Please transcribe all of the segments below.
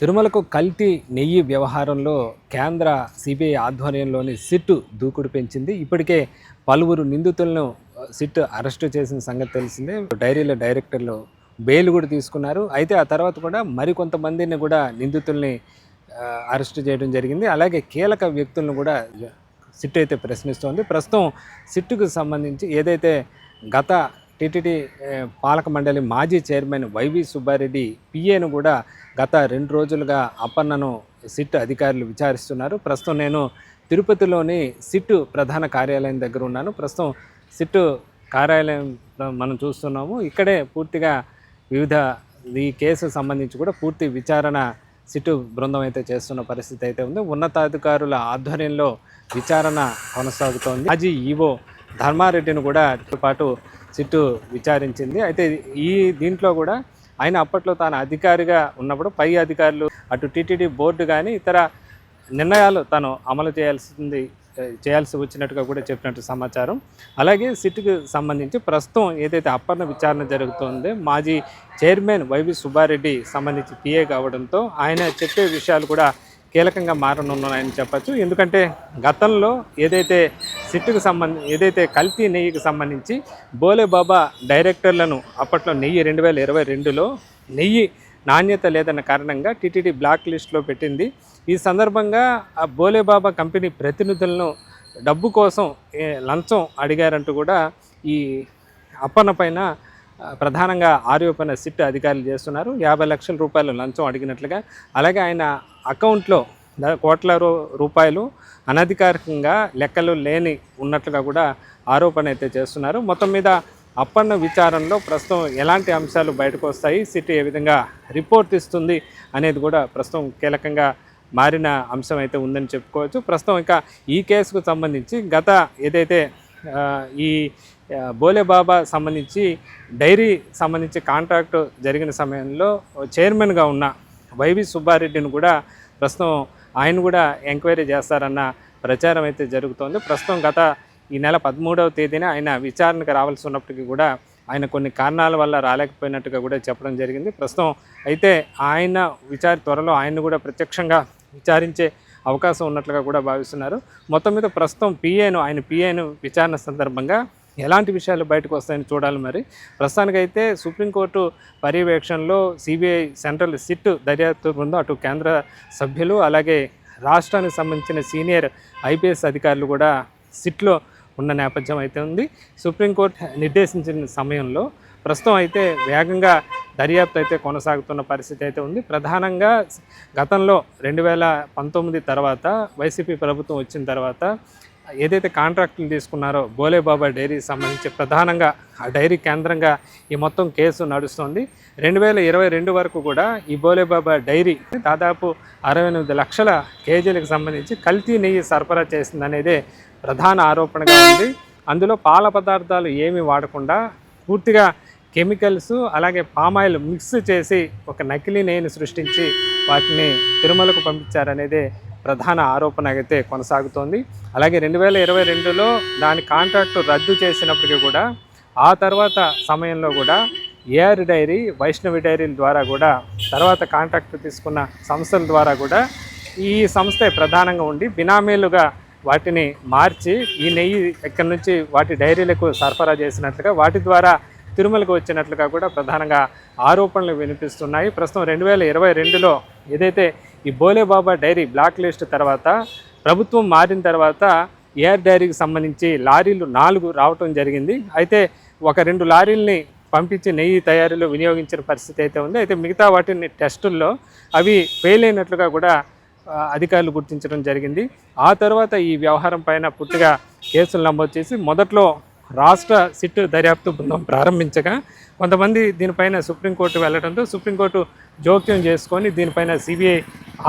తిరుమలకు కల్తీ నెయ్యి వ్యవహారంలో కేంద్ర సిబిఐ ఆధ్వర్యంలోని సిట్ దూకుడు పెంచింది. ఇప్పటికే పలువురు నిందితులను సిట్ అరెస్టు చేసిన సంగతి తెలిసిందే. డైరీలో డైరెక్టర్లు బెయిల్ కూడా తీసుకున్నారు. అయితే ఆ తర్వాత కూడా మరికొంతమందిని కూడా నిందితుల్ని అరెస్టు చేయడం జరిగింది. అలాగే కీలక వ్యక్తులను కూడా సిట్ అయితే ప్రశ్నిస్తోంది. ప్రస్తుతం సిట్టుకు సంబంధించి ఏదైతే గత టీటీడీ పాలక మండలి మాజీ చైర్మన్ వైవి సుబ్బారెడ్డి పిఏను కూడా గత రెండు రోజులుగా అపన్నను సిట్ అధికారులు విచారిస్తున్నారు. ప్రస్తుతం నేను తిరుపతిలోని సిట్ ప్రధాన కార్యాలయం దగ్గర ఉన్నాను. ప్రస్తుతం సిట్ కార్యాలయం మనం చూస్తున్నాము. ఇక్కడే పూర్తిగా వివిధ ఈ కేసు సంబంధించి కూడా పూర్తి విచారణ సిట్టు బృందం అయితే చేస్తున్న పరిస్థితి అయితే ఉంది. ఉన్నతాధికారుల ఆధ్వర్యంలో విచారణ కొనసాగుతోంది. మాజీ ఈవో ధర్మారెడ్డిని కూడా పాటు సిట్టు విచారించింది. అయితే ఈ దీంట్లో కూడా ఆయన అప్పట్లో తాను అధికారిగా ఉన్నప్పుడు పై అధికారులు అటు టీటీడీ బోర్డు కానీ ఇతర నిర్ణయాలు తాను అమలు చేయాల్సింది చేయాల్సి వచ్చినట్టుగా కూడా చెప్పినట్టు సమాచారం. అలాగే సిట్కు సంబంధించి ప్రస్తుతం ఏదైతే అప్పన్న విచారణ జరుగుతోందో మాజీ చైర్మన్ వైవి సుబ్బారెడ్డి సంబంధించి పిఏ కావడంతో ఆయన చెప్పే విషయాలు కూడా కీలకంగా మారనున్నాయని చెప్పచ్చు. ఎందుకంటే గతంలో ఏదైతే సిట్టుకు సంబంధి ఏదైతే కల్తీ నెయ్యికి సంబంధించి బోలే బాబా డైరెక్టర్లను అప్పట్లో నెయ్యి రెండు వేల ఇరవై రెండులో నెయ్యి నాణ్యత లేదన్న కారణంగా టీటీడీ బ్లాక్ లిస్ట్లో పెట్టింది. ఈ సందర్భంగా ఆ బోలే బాబా కంపెనీ ప్రతినిధులను డబ్బు కోసం లంచం అడిగారంటూ కూడా ఈ అప్పన్న పైన ప్రధానంగా ఆరోపణ సిట్ అధికారులు చేస్తున్నారు. యాభై లక్షల రూపాయలు లంచం అడిగినట్లుగా అలాగే ఆయన అకౌంట్లో కోట్ల రూపాయలు అనధికారికంగా లెక్కలు లేని ఉన్నట్లుగా కూడా ఆరోపణ అయితే చేస్తున్నారు. మొత్తం మీద అప్పన్న విచారణలో ప్రస్తుతం ఎలాంటి అంశాలు బయటకు వస్తాయి సిటీ ఏ విధంగా రిపోర్ట్ ఇస్తుంది అనేది కూడా ప్రస్తుతం కీలకంగా మారిన అంశం అయితే ఉందని చెప్పుకోవచ్చు. ప్రస్తుతం ఇంకా ఈ కేసుకు సంబంధించి గత ఏదైతే ఈ బోలేబాబా బోలే బాబా సంబంధించి డైరీ సంబంధించి కాంట్రాక్ట్ జరిగిన సమయంలో చైర్మన్గా ఉన్న వైవి సుబ్బారెడ్డిని కూడా ప్రస్తుతం ఆయన కూడా ఎంక్వైరీ చేస్తారన్న ప్రచారం అయితే జరుగుతోంది. ప్రస్తుతం గత ఈ నెల పదమూడవ తేదీన ఆయన విచారణకు రావాల్సి ఉన్నప్పటికీ కూడా ఆయన కొన్ని కారణాల వల్ల రాలేకపోయినట్టుగా కూడా చెప్పడం జరిగింది. ప్రస్తుతం అయితే ఆయన విచార త్వరలో ఆయన కూడా ప్రత్యక్షంగా విచారించే అవకాశం ఉన్నట్లుగా కూడా భావిస్తున్నారు. మొత్తం మీద ప్రస్తుతం పిఏను ఆయన పిఏను విచారణ సందర్భంగా ఎలాంటి విషయాలు బయటకు వస్తాయని చూడాలి మరి. ప్రస్తుతానికైతే సుప్రీంకోర్టు పర్యవేక్షణలో సిబిఐ సెంట్రల్ సిట్ దర్యాప్తు బృందం అటు కేంద్ర సభ్యులు అలాగే రాష్ట్రానికి సంబంధించిన సీనియర్ ఐపీఎస్ అధికారులు కూడా సిట్లో ఉన్న నేపథ్యం అయితే ఉంది. సుప్రీంకోర్టు నిర్దేశించిన సమయంలో ప్రస్తుతం అయితే వేగంగా దర్యాప్తు అయితే కొనసాగుతున్న పరిస్థితి అయితే ఉంది. ప్రధానంగా గతంలో రెండు వేల పంతొమ్మిది తర్వాత వైసీపీ ప్రభుత్వం వచ్చిన తర్వాత ఏదైతే కాంట్రాక్టులు తీసుకున్నారో బోలేబాబా డైరీ సంబంధించి ప్రధానంగా ఆ డైరీ కేంద్రంగా ఈ మొత్తం కేసు నడుస్తుంది. రెండు వేల ఇరవై రెండు వరకు కూడా ఈ బోలేబాబా డైరీ దాదాపు అరవై ఎనిమిది లక్షల కేజీలకు సంబంధించి కల్తీ నెయ్యి సరఫరా చేసిందనేదే ప్రధాన ఆరోపణగా ఉంది. అందులో పాల పదార్థాలు ఏమీ వాడకుండా పూర్తిగా కెమికల్స్ అలాగే పామాయిల్ మిక్స్ చేసి ఒక నకిలీ నెయ్యిని సృష్టించి వాటిని తిరుమలకు పంపించారనేదే ప్రధాన ఆరోపణ అయితే కొనసాగుతోంది. అలాగే రెండు వేల ఇరవై రెండులో దాని కాంట్రాక్టు రద్దు చేసినప్పటికీ కూడా ఆ తర్వాత సమయంలో కూడా ఏఆర్ డైరీ వైష్ణవి డైరీల ద్వారా కూడా తర్వాత కాంట్రాక్ట్ తీసుకున్న సంస్థల ద్వారా కూడా ఈ సంస్థే ప్రధానంగా ఉండి బినామీలుగా వాటిని మార్చి ఈ నెయ్యి ఇక్కడి నుంచి వాటి డైరీలకు సరఫరా చేసినట్లుగా వాటి ద్వారా తిరుమలకు వచ్చినట్లుగా కూడా ప్రధానంగా ఆరోపణలు వినిపిస్తున్నాయి. ప్రస్తుతం రెండు వేల ఇరవై రెండులో ఏదైతే ఈ బోలేబాబా డైరీ బ్లాక్ లిస్ట్ తర్వాత ప్రభుత్వం మారిన తర్వాత ఎయిర్ డైరీకి సంబంధించి లారీలు నాలుగు రావటం జరిగింది. అయితే ఒక రెండు లారీల్ని పంపించి నెయ్యి తయారీలో వినియోగించిన పరిస్థితి అయితే ఉంది. అయితే మిగతా వాటిని టెస్టుల్లో అవి ఫెయిల్ అయినట్లుగా కూడా అధికారులు గుర్తించడం జరిగింది. ఆ తర్వాత ఈ వ్యవహారం పైన పూర్తిగా కేసులు నమోదు చేసి మొదట్లో రాష్ట్ర సిట్ దర్యాప్తు బృందం ప్రారంభించగా కొంతమంది దీనిపైన సుప్రీంకోర్టు వెళ్ళడంతో సుప్రీంకోర్టు జోక్యం చేసుకొని దీనిపైన సిబిఐ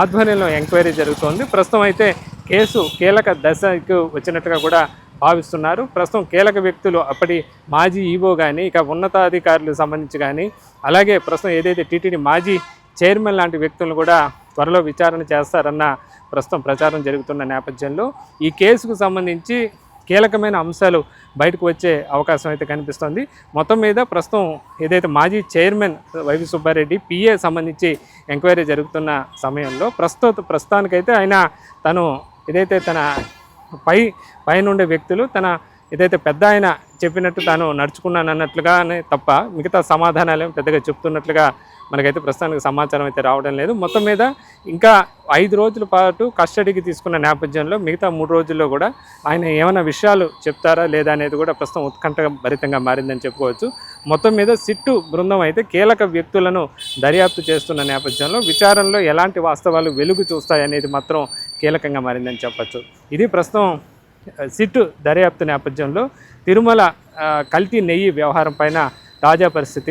ఆధ్వర్యంలో ఎంక్వైరీ జరుగుతోంది. ప్రస్తుతం అయితే కేసు కీలక దశకు వచ్చినట్టుగా కూడా భావిస్తున్నారు. ప్రస్తుతం కీలక వ్యక్తులు అప్పటి మాజీ ఈవో కానీ ఇక ఉన్నతాధికారులకు సంబంధించి కానీ అలాగే ప్రస్తుతం ఏదైతే టీటీడీ మాజీ చైర్మన్ లాంటి వ్యక్తులను కూడా త్వరలో విచారణ చేస్తారన్న ప్రస్తుతం ప్రచారం జరుగుతున్న నేపథ్యంలో ఈ కేసుకు సంబంధించి కీలకమైన అంశాలు బయటకు వచ్చే అవకాశం అయితే కనిపిస్తోంది. మొత్తం మీద ప్రస్తుతం ఏదైతే మాజీ చైర్మన్ వైవి సుబ్బారెడ్డి పిఏ సంబంధించి ఎంక్వైరీ జరుగుతున్న సమయంలో ప్రస్తుత ప్రస్తుతానికైతే ఆయన తను ఏదైతే తన పై పైనుండే వ్యక్తులు తన ఇదైతే పెద్ద ఆయన చెప్పినట్టు తాను నడుచుకున్నాను అన్నట్లుగానే తప్ప మిగతా సమాధానాలు పెద్దగా చెప్తున్నట్లుగా మనకైతే ప్రస్తుతానికి సమాచారం అయితే రావడం లేదు. మొత్తం మీద ఇంకా ఐదు రోజుల పాటు కస్టడీకి తీసుకున్న నేపథ్యంలో మిగతా మూడు రోజుల్లో కూడా ఆయన ఏమైనా విషయాలు చెప్తారా లేదా అనేది కూడా ప్రస్తుతం ఉత్కంఠ భరితంగా మారిందని చెప్పుకోవచ్చు. మొత్తం మీద సిట్టు బృందం అయితే కీలక వ్యక్తులను దర్యాప్తు చేస్తున్న నేపథ్యంలో విచారణలో ఎలాంటి వాస్తవాలు వెలుగు చూస్తాయనేది మాత్రం కీలకంగా మారిందని చెప్పచ్చు. ఇది ప్రస్తుతం సిట్టు దర్యాప్తు నేపథ్యంలో తిరుమల కల్తీ నెయ్యి వ్యవహారం పైన తాజా పరిస్థితి.